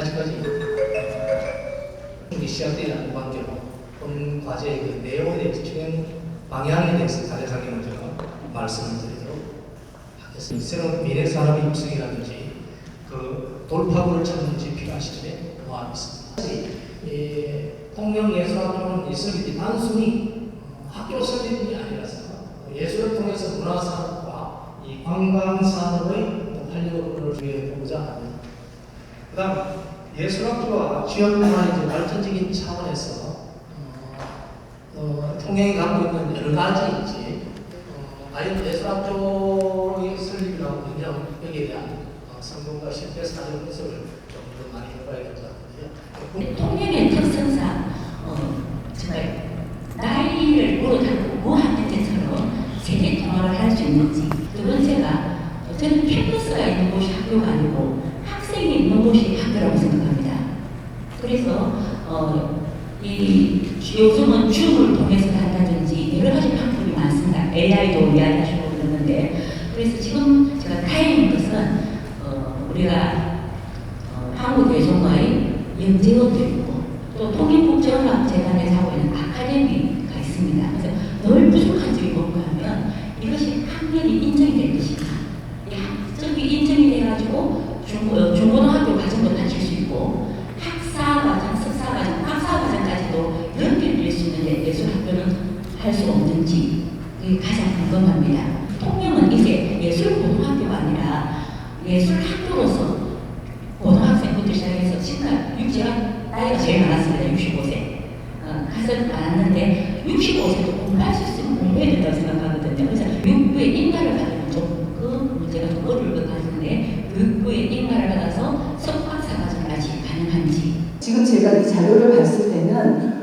아직까지 이게 시작되지 않은 관계로 본 과제의 그 내용에 대해서 방향에 대해서 간략하게 먼저 말씀을 드리도록 하겠습니다. 새로운 미래 산업의 육성이라든지 그 돌파구를 찾는지 필요한 시점에 포함 있습니다. 이 통영예술학교는 이 설립이 단순히 어, 학교 설립이 아니라서 예술을 통해서 문화산업과 이 관광산업의 활력을 기회해보고자 합니다. 그 다음 예술학교와 지역문화의 그 발전적인 차원에서 어, 어, 통영이 갖고 있는 여러 가지 이제 어, 과연 예술학교의 설립이라고 하면 여기에 대한 어, 성공과 실패 사례 분석을 좀 더 많이 해봐야 될 것 같은데요. 통영의 특성상 어, 정말 나이를 모르고 무학년제처럼 세계 통화를 할 수 있는지 두 번째가 어, 저는 캠퍼스가 있는 곳이 학교가 아니고 학생이 있는 곳이 학교라고 생각합니다. 그래서 어, 이 요즘은 줌을 통해서 한다든지 여러 가지 방법이 많습니다. AI도 이야기하시고 그러는데 그래서 지금 제가 다행인 것은 어, 우리가 어, 한국 예술가의 영재원도 있고 또 통일국제음악재단에서 하고 있는 아카데미가 있습니다. 그래서 늘 부족한 점이 뭔가 하면 이것이 학년이 인정이 될 것이다. 이 학점이 인정이 돼가지고 중고, 어, 중고등학교 과정도 다칠 수 있고 학사 과정, 석사 과정, 박사 과정까지도 연결될 수 있는데 예술학교는 할 수 없는지 그게 가장 궁금합니다. 통영은 이제 예술고등학교가 아니라 예술 학교로서 고등학생부터 시작해서 지금까지 제가 나이가 제일 많았습니다. 65세. 어, 가서 많았는데 65세도 공부할 수 있으면 공부해야 된다고 생각하거든요. 그래서 육부의 인가를 받으면 좀그 문제가 좀 어려울 것 같은데 육부의 인가를 받아서 석박사 과정까지 가능한지 지금 제가 이 자료를 봤을 때는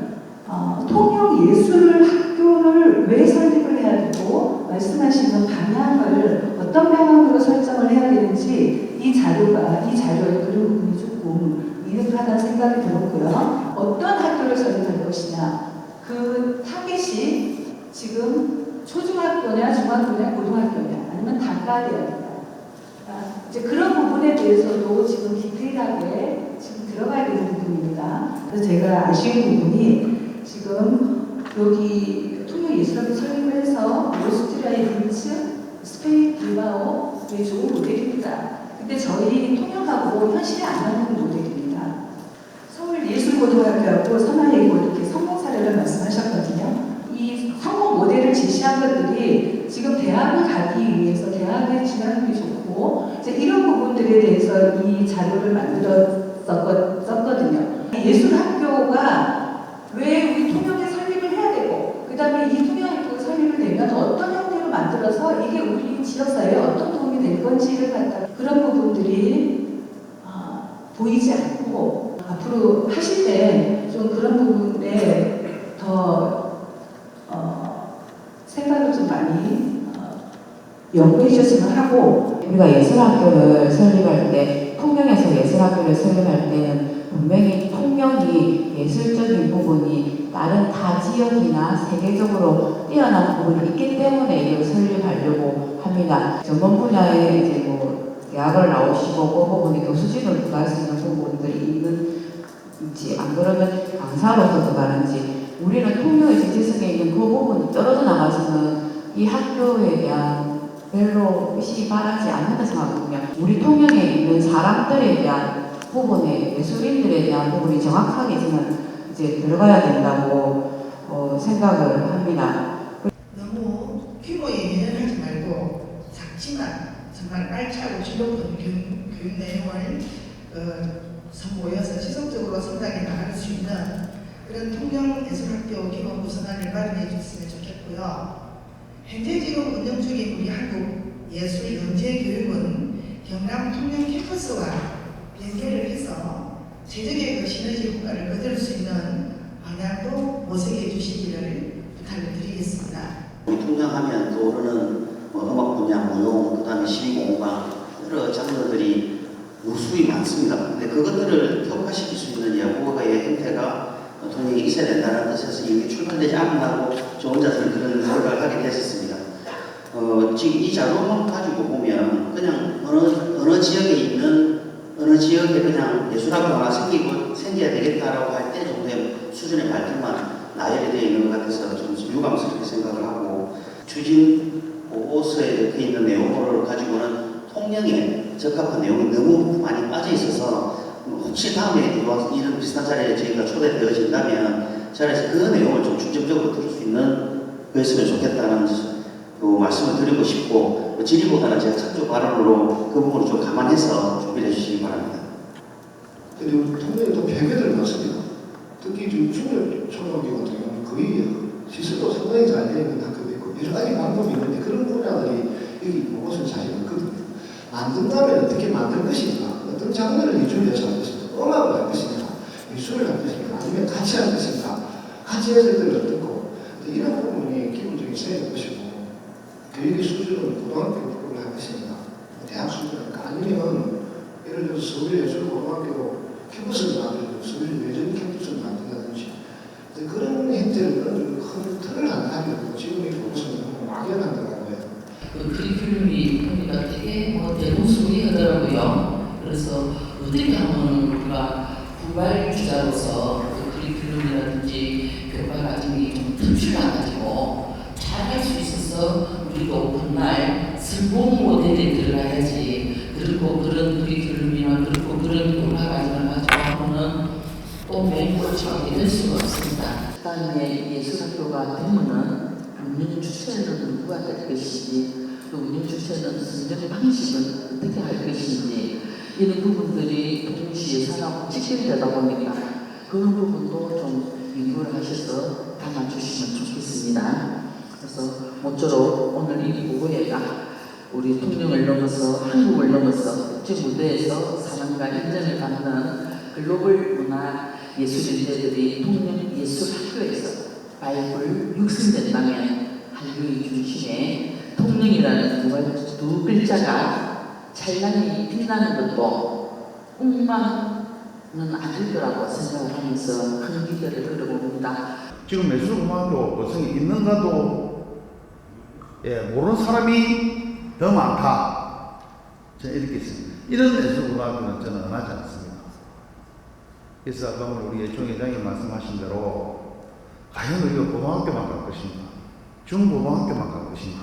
어, 통영 예술학교를 왜 설립을 해야 되고 말씀하시는 방향을 어떤 방향으로 설정을 해야 되는지 이 자료가 이 자료의 그런 부분이 조금 미흡하다는 생각이 들었고요. 어떤 학교를 설립할 것이냐 그 타겟이 지금 초중학교냐 중학교냐 고등학교냐 아니면 단과대학이냐 아, 이제 그런 부분에 대해서도 지금 디테일하게 지금 들어가야 되는 부분입니다. 그래서 제가 아쉬운 부분이 지금 여기 통영예술학교 설립을 해서 오스트리아의 린츠, 스페인 빌바오의 좋은 모델입니다. 근데 저희 통영하고 현실에 안 맞는 모델입니다. 서울예술 고등학교하고 선화예고 이렇게 성공 사례를 말씀하셨거든요. 이 성공 모델을 제시한 것들이 지금 대학을 가기 위해서 대학의 진학률이 좋고 이제 이런 부분들에 대해서 이 자료를 만들었었거든요. 예술학교가 왜 우리 통영에 설립을 해야 되고 그 다음에 이 통영학교 설립을 되면 어떤 형태로 만들어서 이게 우리 지역사회에 어떤 도움이 될 건지를 갖다 그런 부분들이 아, 보이지 않고 하실 때 좀 그런 부분에 더 어, 생각을 좀 많이 어, 연구해 주셨으면 하고 우리가 예술학교를 설립할 때 통영에서 예술학교를 설립할 때는 분명히 통영이 예술적인 부분이 다른 타 지역이나 세계적으로 뛰어난 부분이 있기 때문에 이걸 설립하려고 합니다. 전문 분야에 이제 뭐 대학을 나오시고 그 부분에 교수진을 구할 수 있는 부분들이 있는 지 안 그러면 강사로서도 다른지 우리는 통영의 지지층에 있는 그 부분이 떨어져 나가서는 이 학교에 대한 별로 의식이 바라지 않는다 생각하거든요. 우리 통영에 있는 사람들에 대한 부분에 예술인들에 대한 부분이 정확하게 저는 이제 들어가야 된다고 어, 생각을 합니다. 너무 규모에 예연하지 말고 작지만 정말 알차고 질높은 교육, 교육 내용을 어, 선보여서 지속적으로 성장해 나갈 수 있는 그런 통영예술학교 기본 구성안을 마련해 주셨으면 좋겠고요. 현재 지금 운영 중인 우리 한국 예술 영재 교육은 경남 통영 캠퍼스와 연계를 해서 최적의 그 시너지 효과를 거둘 수 있는 방향도 모색해 주시기를 부탁을 드리겠습니다. 통영하면 떠오르는 뭐 음악 분야, 무용, 그 다음에 시민공간 여러 장르들이 무수히 많습니다. 근데 그것들을 격화시킬 수 있는 예고가의 형태가 통영에 있어야 된다는 뜻에서 이게 출판되지 않는다고 저 혼자서 그런 생각을 하게 됐었습니다. 어, 지금 이 자료만 가지고 보면 그냥 어느 어느 지역에 있는 어느 지역에 그냥 예술학교 하나 생기고 생겨야 되겠다라고 할 때 정도의 수준의 발전만 나열이 되어 있는 것 같아서 좀 유감스럽게 생각을 하고 추진 보고서에 적혀 있는 내용을 가지고는 통령에 적합한 내용이 너무 많이 빠져 있어서 혹시 다음에 이런 비슷한 자리에 저희가 초대되어진다면 자리에서 그 내용을 좀 중점적으로 들을 수 있는 거였으면 좋겠다는 그 말씀을 드리고 싶고 질의보다는 제가 창조 발언으로 그 부분을 좀 감안해서 준비해 주시기 바랍니다. 그리고 통일이 또 별개들 많습니다. 특히 지금 중열 초등학교 같은 경우는 거의 시설도 상당히 잘 되어 있는 학교도 있고 여러 가지 방법이 있는데 그런 분야들이 여기 보고서는 사실 없거든요. 만든다면 어떻게 만들 것인가, 어떤 장르를 이준해서 할 것인가, 음악을 할 것인가, 미술을 할 것인가, 아니면 같이 할 것인가, 같이 해서 어떻고? 이런 부분이 기본적인 될 것이고 교육의 수준은 고등학교 급으로 할 것인가, 대학 수준일까, 아니면 예를 들어서 서울 예술 고등학교 캠퍼스를 만들고 서울 예전 캠퍼스를 만든다든지. 그런 형태를 그런 큰 틀을 안 하려고 지금 이 보고서는 너무 막연하더라고요. 그 크리큘럼이 보니까 되게 뭐 대동소이 하더라고요. 그래서 어떻게 하면 우리가 후발주자로서 그 크리큘럼이라든지 교과 과정이 좀 튼실해가지고 잘 할 수 있어서 우리도 그날 성공 모델에 들어가야지 그리고 그런 크리큘럼이나 그리고 그런 교과 과정을 가지고 하면은 또 맹골치하게 될 수가 없습니다. 다음에 예술학교가 되면은 운영 주체는 누가 될 것인지 또 운영 주체는 선정 방식은 어떻게 할 것인지 이런 부분들이 동시에 산하고 직결되다 보니까 그런 부분도 좀 연구를 하셔서 담아주시면 좋겠습니다. 그래서 모쪼록 오늘 이 보고회가 우리 통영을 넘어서 한국을 넘어서 국제 무대에서 사랑과 인정을 받는 글로벌 문화 예술인들이 통영 예술학교에서 발굴 육성된다면 한류의 중심에 통영이라는 두, 글자가 찬란히 빛나는 것도 꿈만은 아닐 거라고 생각을 하면서 큰 기대를 걸어봅니다. 지금 예술고등학교 거성이 있는가도 예, 모르는 사람이 더 많다. 저는 이렇게 있습니다. 이런 예술고등학교는 저는 원하지 않습니다. 그래서 아까 우리 예총 회장님 말씀하신 대로 과연 우리가 고등학교만 갈 것인가, 중고등학교만 갈 것인가,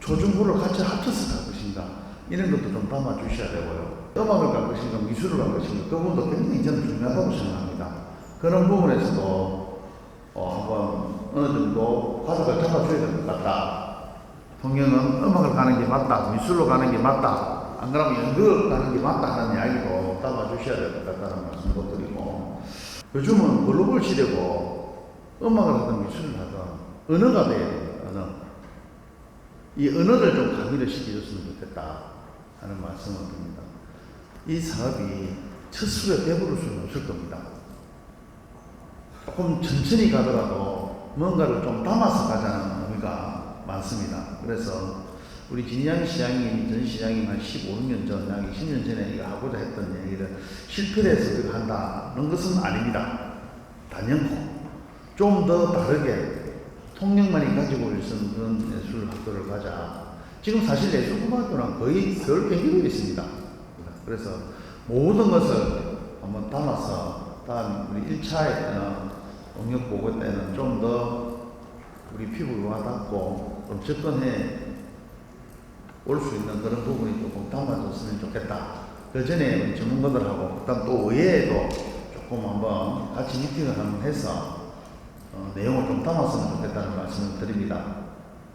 초중고를 같이 합쳐서 갈 것인가, 이런 것도 좀 담아 주셔야 되고요. 음악을 갈 것인가, 미술을 갈 것인가, 그 부분도 굉장히 저는 중요하다고 생각합니다. 그런 부분에서도 어, 한번 어느 정도 가닥을 잡아줘야 될 것 같다. 통영은 음악을 가는 게 맞다, 미술로 가는 게 맞다, 안 그러면 연극을 가는 게 맞다 하는 이야기도 담아 주셔야 될 것 같다는 말씀도 드리고, 요즘은 글로벌 시대고, 음악을 하든 미술을 하든 언어가 돼야 돼요, 언어. 이 언어를 좀 가미를 시켜줬으면 좋겠다 하는 말씀을 드립니다. 이 사업이 첫 수에 배부를 수는 없을 겁니다. 조금 천천히 가더라도 뭔가를 좀 담아서 가자는 의미가 많습니다. 그래서 우리 진양 시장님, 전 시장님 한 15, 6년 전, 약 20년 전에 이거 하고자 했던 얘기를 실패를 해서 그걸 한다는 것은 아닙니다. 단연코 좀 더 다르게 통영만이 가지고 있는 그런 예술 학교를 가자. 지금 사실 예술 고등학교는 거의 서울 경기도에 있습니다. 그래서 모든 것을 한번 담아서 다음 우리 1차에 영역 보고 때는 좀 더 우리 피부에 와닿고 좀 접근해 올 수 있는 그런 부분이 조금 담아줬으면 좋겠다. 그 전에 전문가들하고 그다음 또 의회에도 조금 한번 같이 미팅을 한번 해서 어, 내용을 좀 담았으면 좋겠다는 말씀을 드립니다.